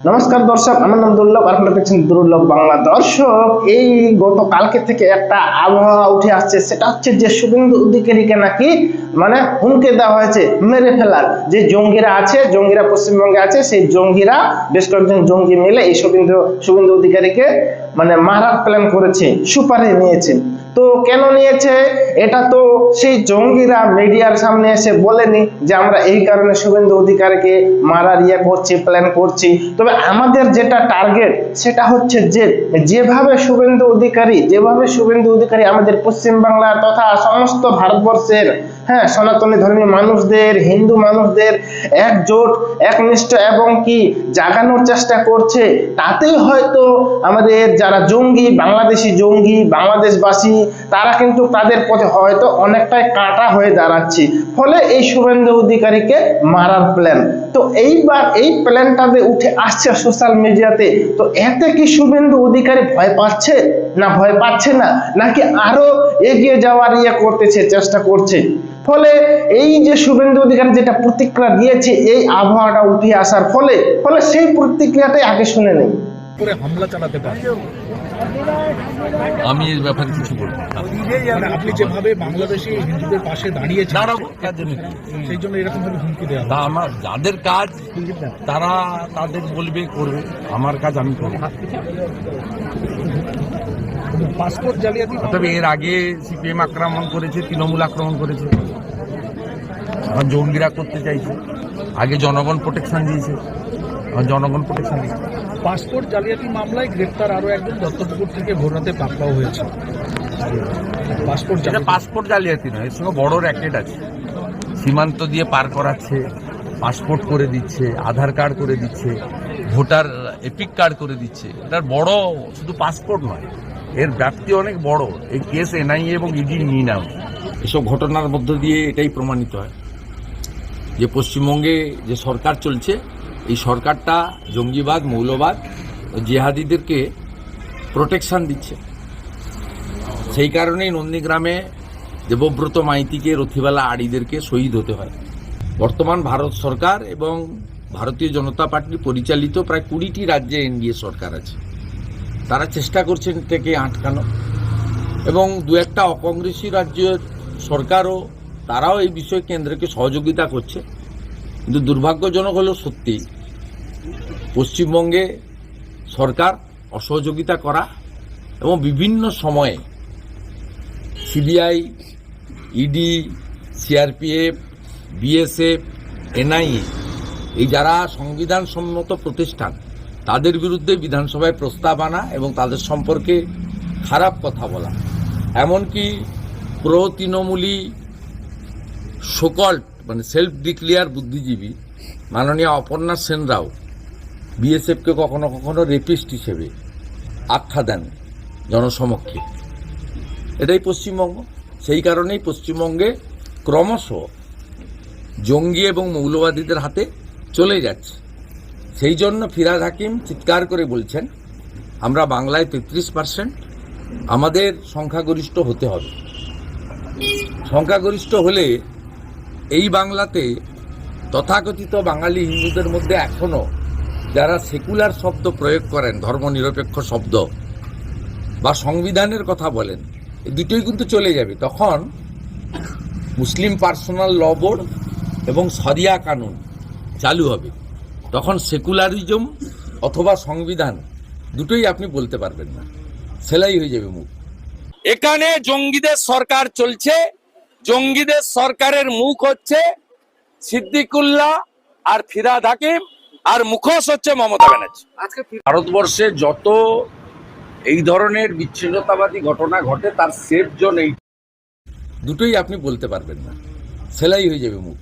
নমস্কার দর্শক, আমার নাম দুর্লভ। আপনারা দেখছেন দুর্লভ বাংলা দর্শক। এই গত কালকে থেকে একটা আবহাওয়া উঠে আসছে। সেটা হচ্ছে যে শুভেন্দু অধিকারীকে নাকি মানে হুমকে দেওয়া হয়েছে, মেরে ফেলার। যে জঙ্গিরা আছে, জঙ্গিরা পশ্চিমবঙ্গে আছে, সেই জঙ্গিরা বেশ কয়েকজন জঙ্গি মিলে এই শুভেন্দু শুভেন্দু অধিকারীকে মানে মারার প্ল্যান করেছে সুপারে নিয়েছে। তো কেন নিয়েছে? এটা তো সেই জঙ্গিরা মিডিয়ার সামনে এসে বলেনি যে আমরা এই কারণে শুভেন্দু অধিকারকে মারার ইয়ে করছি প্ল্যান করছি। তবে আমাদের যেটা টার্গেট সেটা হচ্ছে যে, যেভাবে শুভেন্দু অধিকারী, যেভাবে শুভেন্দু অধিকারী আমাদের পশ্চিম বাংলা তথা সমস্ত ভারতবর্ষের হ্যাঁ সনাতনী ধর্মী মানুষদের, হিন্দু মানুষদের একজোট, একনিষ্ঠ এবং কি জাগানোর চেষ্টা করছে। তাতেই হয়তো আমাদের যারা জঙ্গি, বাংলাদেশি জঙ্গি, বাংলাদেশবাসী, তারা কিন্তু তাদের পথে হয়তো অনেকটাই কাটা হয়ে দাঁড়াচ্ছে। ফলে এই শুভেন্দু অধিকারীকে মারার প্ল্যান তো এইবার এই প্ল্যানটাতে উঠে আসছে সোশ্যাল মিডিয়াতে তো এতে কি শুভেন্দু অধিকারী ভয় পাচ্ছে? না ভয় পাচ্ছে না? নাকি আরও এগিয়ে যাওয়ার ইয়ে করতেছে, চেষ্টা করছে? ফলে এই যে শুভেন্দু অধিকারী যেটা প্রতিক্রিয়া দিয়েছে, এই আবহাওয়াটা উঠে আসার ফলে ফলে সেই প্রতিক্রিয়াটাই আগে শুনে নেই। করে হামলা চালাতে পারে। আমি এই ব্যাপারে কিছু বলব মানে আপনি যেভাবে বাংলাদেশি হিন্দুদের পাশে দাঁড়িয়েছেন সেই জন্য এরকম ভাবে হুমকি দেওয়া তা আমার যাদের কাজ তারা তাদের বলবে করবে। আমার কাজ আমি করব। পাসপোর্ট জালিয়াতি তবে এর আগে সিপিএম আক্রমণ করেছে তৃণমূল আক্রমণ করেছে। এখন জঙ্গিরা করতে চাইছে। আগে জনগণ প্রোটেকশন দিয়েছে। জনগণ প্রোটেকশন দিয়েছে। পাসপোর্ট জালিয়াতি মামলায় গ্রেপ্তার আরও একজন দত্তপুকুর থেকে ভোররাতে পাকড়াও হয়েছে। পাসপোর্ট এটা পাসপোর্ট জালিয়াতি নয় এর সঙ্গে বড় র্যাকেট আছে। সীমান্ত দিয়ে পার করাচ্ছে পাসপোর্ট করে দিচ্ছে আধার কার্ড করে দিচ্ছে ভোটার এপিক কার্ড করে দিচ্ছে। এটার বড় শুধু পাসপোর্ট নয় এর ব্যাপ্তি অনেক বড়। এই কেস এনআইএ এবং ইডি নিয়ে নাও। এসব ঘটনার মধ্য দিয়ে এটাই প্রমাণিত হয় যে পশ্চিমবঙ্গে যে সরকার চলছে এই সরকারটা জঙ্গিবাদ, মৌলবাদ, জেহাদিদেরকে প্রোটেকশন দিচ্ছে। সেই কারণেই নন্দীগ্রামে দেবব্রত মাইতিকে, রথিবালা আড়িদেরকে শহীদ হতে হয়। বর্তমান ভারত সরকার এবং ভারতীয় জনতা পার্টি পরিচালিত প্রায় কুড়িটি রাজ্যে এনডিএ সরকার আছে। তারা চেষ্টা করছেন থেকে আটকানো এবং দু একটা অকংগ্রেসি রাজ্যের সরকারও তারাও এই বিষয়ে কেন্দ্রকে সহযোগিতা করছে। কিন্তু দুর্ভাগ্যজনক হলো সত্যি, পশ্চিমবঙ্গে সরকার অসহযোগিতা করা এবং বিভিন্ন সময়ে CBI, ED, CRPF, BSF, NIA, এই যারা সংবিধান সম্মত প্রতিষ্ঠান, তাদের বিরুদ্ধে বিধানসভায় প্রস্তাব আনা এবং তাদের সম্পর্কে খারাপ কথা বলা। এমনকি প্রো তৃণমূলী সকল্ট মানে সেলফ ডিক্লিয়ার বুদ্ধিজীবী, মাননীয় অপর্ণা সেন সেনরাও বিএসএফকে কখনো কখনো রেপিস্ট হিসেবে আখ্যা দেন জনসমক্ষে। এটাই পশ্চিমবঙ্গ। সেই কারণেই পশ্চিমবঙ্গে ক্রমশ জঙ্গি এবং মৌলবাদীদের হাতে চলে যাচ্ছে। সেই জন্য ফিরাদ হাকিম চিৎকার করে বলছেন, আমরা বাংলায় তেত্রিশ পার্সেন্ট আমাদের সংখ্যাগরিষ্ঠ হতে হবে। সংখ্যাগরিষ্ঠ হলে এই বাংলাতে তথাকথিত বাঙালি হিন্দুদের মধ্যে এখনও যারা সেকুলার শব্দ প্রয়োগ করেন, ধর্মনিরপেক্ষ শব্দ বা সংবিধানের কথা বলেন দুটোই কিন্তু চলে যাবে। তখন মুসলিম পার্সোনাল ল বোর্ড এবং সরিয়া কানুন চালু হবে। তখন সেকুলারিজম অথবা সংবিধান দুটোই আপনি বলতে পারবেন না। সেলাই হয়ে যাবে মুখ। এখানে জঙ্গিদের সরকার চলছে জঙ্গিদের সরকারের মুখ হচ্ছে সিদ্দিকুল্লাহ আর ফিরাদ হাকিম আর মুখোশ হচ্ছে মমতা ব্যানার্জি। ভারতবর্ষে যত এই ধরনের বিচ্ছিন্নতাবাদী ঘটনা ঘটে তার সেফ জোন এই দুটোই আপনি বলতে পারবেন না। সেলাই হয়ে যাবে মুখ।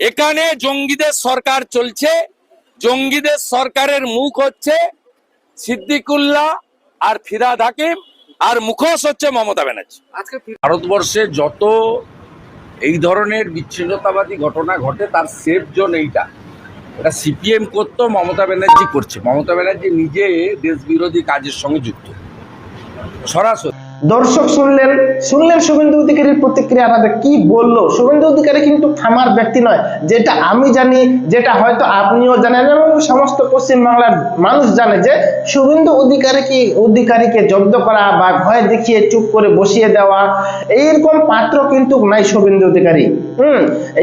এখানে জঙ্গিদের সরকার চলছে জঙ্গিদের সরকারের মুখ হচ্ছে সিদ্দিকুল্লাহ আর ফিরাদ হাকিম আর মুখোশ হচ্ছে মমতা ব্যানার্জি। ভারতবর্ষে যত এই ধরনের বিচ্ছিন্নতাবাদী ঘটনা ঘটে তার সেফ জোন এইটা। এটা সিপিএম করতো মমতা ব্যানার্জি করছে। মমতা ব্যানার্জি নিজে দেশ বিরোধী কাজের সঙ্গে যুক্ত। সরাসরি। দর্শক শুনলেন শুনলেন শুভেন্দু অধিকারীর প্রতিক্রিয়া তাদের কি বলল? শুভেন্দু অধিকারী কিন্তু থামার ব্যক্তি নয়, যেটা আমি জানি, যেটা হয়তো আপনিও জানেন এবং সমস্ত পশ্চিম বাংলার মানুষ জানে যে শুভেন্দু অধিকারীকে অধিকারীকে জব্দ করা বা ভয় দেখিয়ে চুপ করে বসিয়ে দেওয়া, এইরকম পাত্র কিন্তু নাই শুভেন্দু অধিকারী। হুম,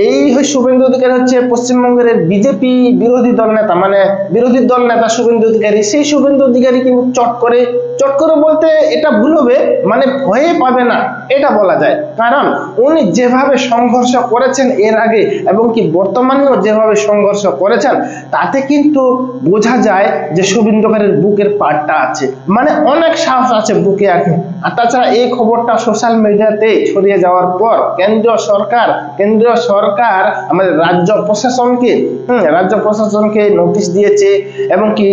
এই শুভেন্দু অধিকারী হচ্ছে পশ্চিমবঙ্গের বিজেপি বিরোধী দল নেতা মানে বিরোধী দল নেতা শুভেন্দু অধিকারী। সেই শুভেন্দু অধিকারী কিন্তু চট করে চট করে বলতে এটা ভুল হবে মানে ভয়ে পাবে না এটা বলা যায়। কারণ উনি যেভাবে সংঘর্ষ করেছেন এর আগে এবং কি বর্তমানেও যেভাবে সংঘর্ষ করেছেন তাতে কিন্তু বোঝা যায় যে শুভেন্দু অধিকারীর বুকের পাটটা আছে। মানে অনেক সাহস আছে বুকে কি আর তাছাড়া এই খবরটা সোশ্যাল মিডিয়াতে ছড়িয়ে যাওয়ার পর কেন্দ্রীয় সরকার কেন্দ্রীয় সরকার আমাদের রাজ্য প্রশাসনকে হুম, রাজ্য প্রশাসনকে নোটিশ দিয়েছে এবং কি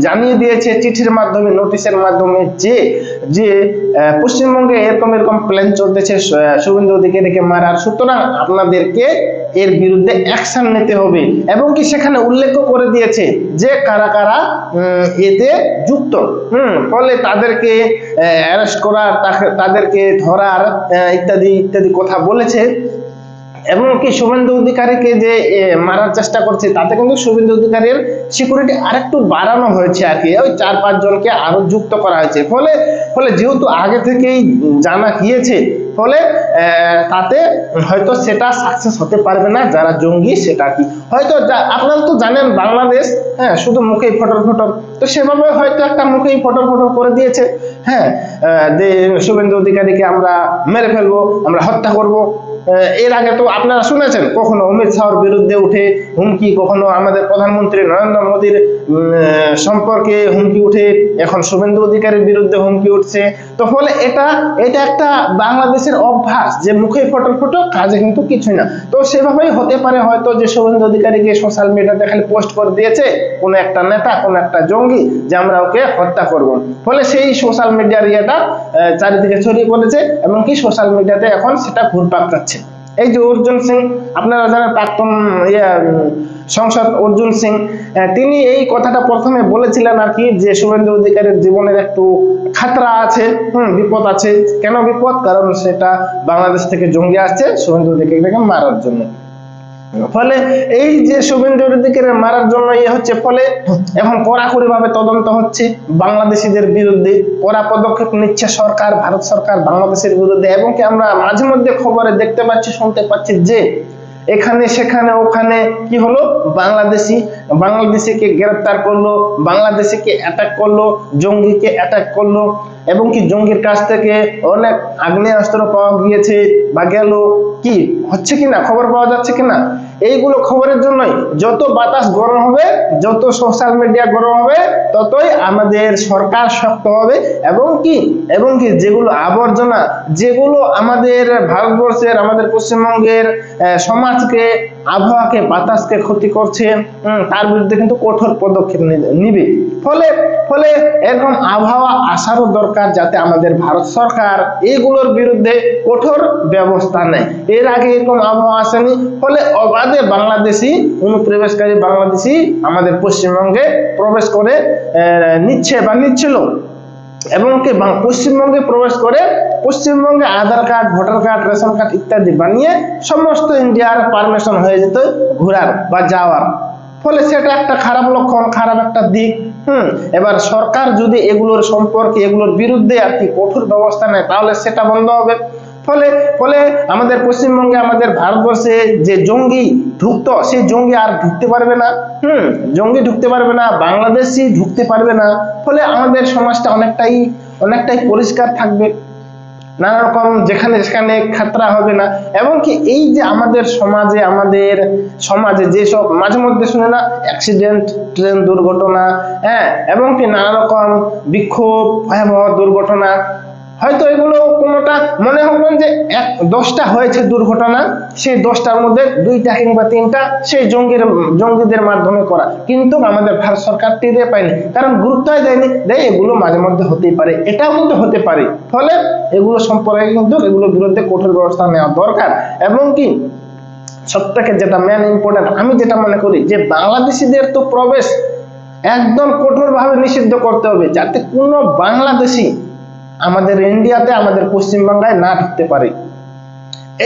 জানিয়ে দিয়েছে চিঠির মাধ্যমে নোটিশের মাধ্যমে যে যে পশ্চিমবঙ্গে এরকম এরকম প্ল্যান চলতেছে শুভেন্দু অধিকারীকে মারার সুতরাং আপনাদেরকে এর বিরুদ্ধে অ্যাকশন নিতে হবে এবং কি সেখানে উল্লেখ করে দিয়েছে যে কারা কারা এতে যুক্ত। হুম, ফলে তাদেরকে অ্যারেস্ট করার তাদেরকে ধরার ইত্যাদি ইত্যাদি কথা বলেছে। এবং কি শুভেন্দু অধিকারীকে যে মারার চেষ্টা করছে, তাতে কিন্তু শুভেন্দু অধিকারীর সিকিউরিটি আরেকটু বাড়ানো হয়েছে আর কি। ওই চার, পাঁচ জনকে আরও যুক্ত করা হয়েছে। ফলে ফলে যেহেতু আগে থেকেই জানা গিয়েছে, ফলে তাতে হয়তো সেটা সাকসেস হতে পারবে না যারা জঙ্গি, সেটা কি? হয়তো আপনারা তো জানেন বাংলাদেশ হ্যাঁ শুধু মুখে ফটর ফটর তো সেভাবে হয়তো একটা মুখেই ফটর ফটর করে দিয়েছে। হ্যাঁ শুভেন্দু অধিকারীকে আমরা মেরে ফেলব, আমরা হত্যা করব। এর আগে তো আপনারা শুনেছেন, কখনো অমিত শাহর বিরুদ্ধে উঠে হুমকি, কখনো আমাদের প্রধানমন্ত্রী নরেন্দ্র মোদীর সম্পর্কে হুমকি উঠে, এখন শুভেন্দু অধিকারীর বিরুদ্ধে হুমকি উঠছে। তো ফলে এটা এটা একটা বাংলাদেশের অভ্যাস যে মুখে ফটো ফটো, কাজে কিন্তু কিছুই না। তো সেভাবেই হতে পারে হয়তো যে শুভেন্দু অধিকারীকে সোশ্যাল মিডিয়াতে খালি পোস্ট করে দিয়েছে, কোনো একটা নেতা, কোনো একটা জঙ্গি যে আমরা ওকে হত্যা করব। ফলে সেই সোশ্যাল মিডিয়ার ইয়েটা চারিদিকে ছড়িয়ে পড়েছে এবং কি সোশ্যাল মিডিয়াতে এখন সেটা ঘুরপাক খাচ্ছে। এই যে অর্জুন সিং, আপনারা জানেন প্রাক্তন ইয়ে সংসদ অর্জুন সিং তিনি এই কথাটা প্রথমে বলেছিলেন আর কি যে শুভেন্দু অধিকারীর জীবনের একটু খাতরা আছে, হুম, বিপদ আছে। কেন বিপদ? কারণ সেটা বাংলাদেশ থেকে জঙ্গি আসছে, শুভেন্দু অধিকারীকে মারার জন্য। ফলে এই যে শুভেন্দু অধিকারী মারার জন্য ইয়ে হচ্ছে, ফলে এখন কড়াকড়ি ভাবে তদন্ত হচ্ছে। বাংলাদেশিদের বিরুদ্ধে কড়া পদক্ষেপ নিচ্ছে সরকার, ভারত সরকার বাংলাদেশের বিরুদ্ধে। এবং কি আমরা মাঝে মধ্যে খবরে দেখতে পাচ্ছি, শুনতে পাচ্ছি যে এখানে, সেখানে, ওখানে কি হলো? বাংলাদেশি, বাংলাদেশিকে গ্রেফতার করল, বাংলাদেশিকে অ্যাটাক করল, জঙ্গিকে অ্যাটাক করল। এবং কি জঙ্গির কাছ থেকে অনেক আগ্নেয়াস্ত্র পাওয়া গিয়েছে বা গেল? কি? হচ্ছে কিনা খবর পাওয়া যাচ্ছে কিনা এইগুলো খবরের জন্যই যত বাতাস গরম হবে, যত সোশ্যাল মিডিয়া গরম হবে, ততই আমাদের সরকার শক্ত হবে এবং কি এবং কি যেগুলো আবর্জনা, যেগুলো আমাদের ভারতবর্ষের, আমাদের পশ্চিমবঙ্গের সমাজকে, আবহাওয়াকে, বাতাসকে ক্ষতি করছে তার বিরুদ্ধে কিন্তু কঠোর পদক্ষেপ নিবে। ফলে ফলে এরকম আবহাওয়া আসারও দরকার যাতে আমাদের ভারত সরকার এইগুলোর বিরুদ্ধে কঠোর ব্যবস্থা নেয়। এর আগে এরকম আবহাওয়া আসেনি, ফলে অবাধে বাংলাদেশি অনুপ্রবেশকারী বাংলাদেশি আমাদের পশ্চিমবঙ্গে প্রবেশ করে নিচ্ছে বা নিচ্ছিল। এবং কি পশ্চিমবঙ্গে প্রবেশ করে পশ্চিমবঙ্গে Aadhaar card, voter card, ration card ইত্যাদি বানিয়ে সমস্ত ইন্ডিয়ার পারমিশন হয়ে যেত ঘোরার বা যাওয়ার। ফলে সেটা একটা খারাপ লক্ষণ, খারাপ একটা দিক। হুম, এবার সরকার যদি এগুলোর সম্পর্কে, এগুলোর বিরুদ্ধে আর কি কঠোর ব্যবস্থা নেয়, তাহলে সেটা বন্ধ হবে। ফলে ফলে আমাদের পশ্চিমবঙ্গে, আমাদের ভারতবর্ষে যে জঙ্গি ঢুকতো, সেই জঙ্গি আর ঢুকতে পারবে না। হুম, জঙ্গি ঢুকতে পারবে না, বাংলাদেশি ঢুকতে পারবে না। ফলে আমাদের সমাজটা অনেকটাই অনেকটাই পরিষ্কার থাকবে। নানা রকম যেখানে সেখানে খাতরা হবে না। এবং কি এই যে আমাদের সমাজে আমাদের সমাজে যেসব মাঝে মধ্যে শুনে না অ্যাক্সিডেন্ট ট্রেন দুর্ঘটনা হ্যাঁ এবং কি নানা রকম বিক্ষোভ, ভয়াবহ দুর্ঘটনা হয়তো এগুলো কোনোটা মনে হবেন যে এক, দশটা হয়েছে দুর্ঘটনা, সেই দশটার মধ্যে দুইটা কিংবা তিনটা সেই জঙ্গির, জঙ্গিদের মাধ্যমে করা। কিন্তু আমাদের ভারত সরকার টেরে পায়নি। কারণ গুরুত্বই দেয়নি দেয় এগুলো মাঝে মধ্যে হতেই পারে। এটাও কিন্তু হতে পারে। ফলে এগুলো সম্পর্কে কিন্তু এগুলোর বিরুদ্ধে কঠোর ব্যবস্থা নেওয়া দরকার। এবং কি সব থেকে যেটা মেন ইম্পর্টেন্ট আমি যেটা মনে করি যে বাংলাদেশিদের তো প্রবেশ একদম কঠোরভাবে নিষিদ্ধ করতে হবে। যাতে কোনো বাংলাদেশি আমাদের ইন্ডিয়াতে, আমাদের পশ্চিমবাংলায় না ঢুকতে পারে।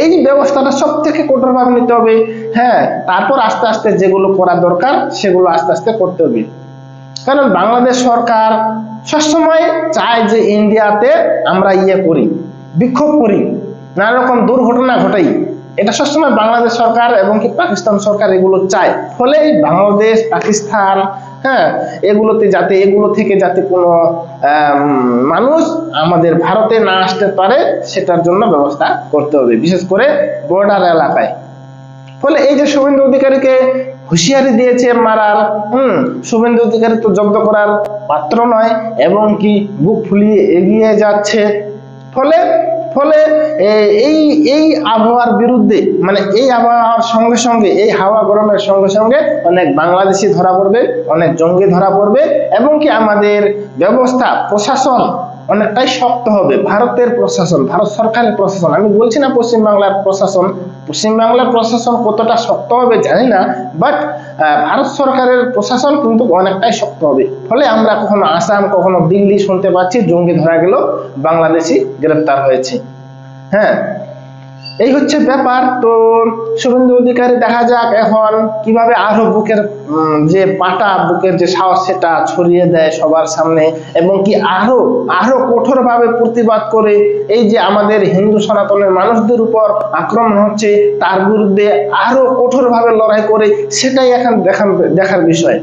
এই ব্যবস্থাটা সব থেকে কঠোরভাবে নিতে হবে হ্যাঁ তারপর আস্তে আস্তে যেগুলো করা দরকার, সেগুলো আস্তে আস্তে করতে হবে। কারণ বাংলাদেশ সরকার সবসময় চায় যে ইন্ডিয়াতে আমরা ইয়ে করি, বিক্ষোভ করি, নানা রকম দুর্ঘটনা ঘটাই। এটা সবসময় বাংলাদেশ সরকার এবং কি পাকিস্তান সরকার এগুলো চায়। ফলে বাংলাদেশ, পাকিস্তান হ্যাঁ এগুলোতে যাতে, এগুলো থেকে যাতে কোনো মানুষ আমাদের ভারতে না আসতে পারে, সেটার জন্য ব্যবস্থা করতে হবে, বিশেষ করে বর্ডার এলাকায়। ফলে এই যে শুভেন্দু অধিকারীকে হুঁশিয়ারি দিয়েছে মারার, হুম, শুভেন্দু অধিকারী তো জব্দ করার পাত্র নয়, এবং কি বুক ফুলিয়ে এগিয়ে যাচ্ছে। ফলে ফলে এই এই আবহাওয়ার বিরুদ্ধে মানে এই আবহাওয়ার সঙ্গে সঙ্গে, এই হাওয়া গরমের সঙ্গে সঙ্গে অনেক বাংলাদেশি ধরা পড়বে, অনেক জঙ্গি ধরা পড়বে, এবং কি আমাদের ব্যবস্থা, প্রশাসন অনেকটাই শক্ত হবে। ভারতের প্রশাসন, ভারত সরকারের প্রশাসন, আমি বলছি না পশ্চিমবাংলার প্রশাসন পশ্চিমবাংলার প্রশাসন কতটা শক্ত হবে জানি না বাট ভারত সরকারের প্রশাসন কিন্তু অনেকটাই শক্ত হবে। ফলে আমরা কখনো আসাম, কখনো দিল্লি শুনতে পাচ্ছি, জঙ্গি ধরা গেল, বাংলাদেশি গ্রেপ্তার হয়েছে। হ্যাঁ এই হচ্ছে ব্যাপার। তো শুভেন্দু অধিকারী দেখা যাক এখন কীভাবে আরও বুকের যে পাটা, বুকের যে সাহস, সেটা ছড়িয়ে দেয় সবার সামনে এবং কি আরও আরও কঠোরভাবে প্রতিবাদ করে এই যে আমাদের হিন্দু সনাতনের মানুষদের উপর আক্রমণ হচ্ছে, তার বিরুদ্ধে আরও কঠোরভাবে লড়াই করে, সেটাই এখন দেখান দেখার বিষয়।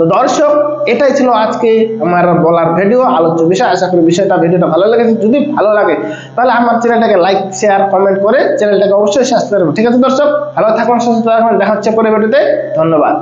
তো দর্শক, এটাই ছিল আজকে আমার বলার ভিডিও, আলোচ্য বিষয়। আশা করি বিষয়টা, ভিডিওটা ভালো লেগেছে। যদি ভালো লাগে, তাহলে আমার চ্যানেলটাকে লাইক শেয়ার কমেন্ট করে চ্যানেলটাকে অবশ্যই সাবস্ক্রাইব করবেন ঠিক আছে দর্শক? ভালো থাকুন, সুস্থ থাকুন। দেখা হচ্ছে পরে ভিডিওতে ধন্যবাদ।